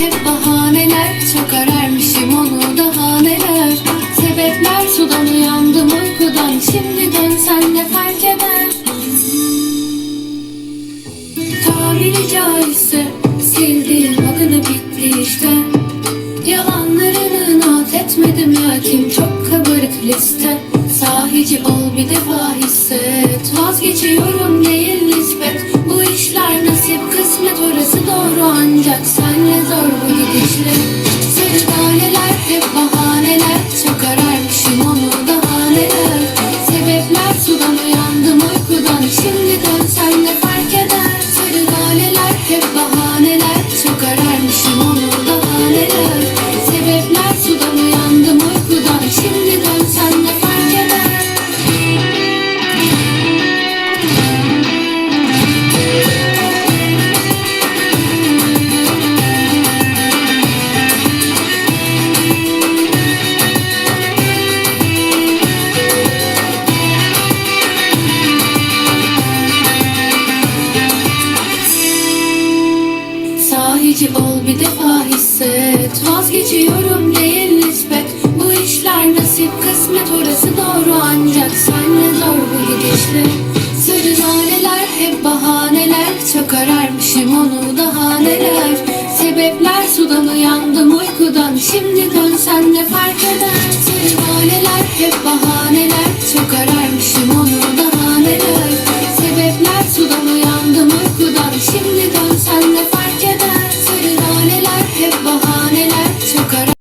hep bahaneler Çok ararmışım onu daha neler. Sebepler sudan uyandım uykudan Şimdi dönsen ne fark eder. Tabiri caizse sildiğim adını bitti işte. Yalanlarını not etmedim lakin çok kabarık liste. Sahici ol bir defa hisset Vazgeçiyorum değil ancak senle zor bu gidişle Sahici ol bir defa hisset. Vazgeçiyorum değil nispet. Bu işler nasip kısmet orası doğru. Ancak Senle zor bu gidişle. Sarı naneler hep bahaneler. Çok ararmışım onu daha neler? Sebepler sudan uyandım uykudan. Şimdi dönsen ne fark eder. Sarı naneler hep bahaneler 夢なそこか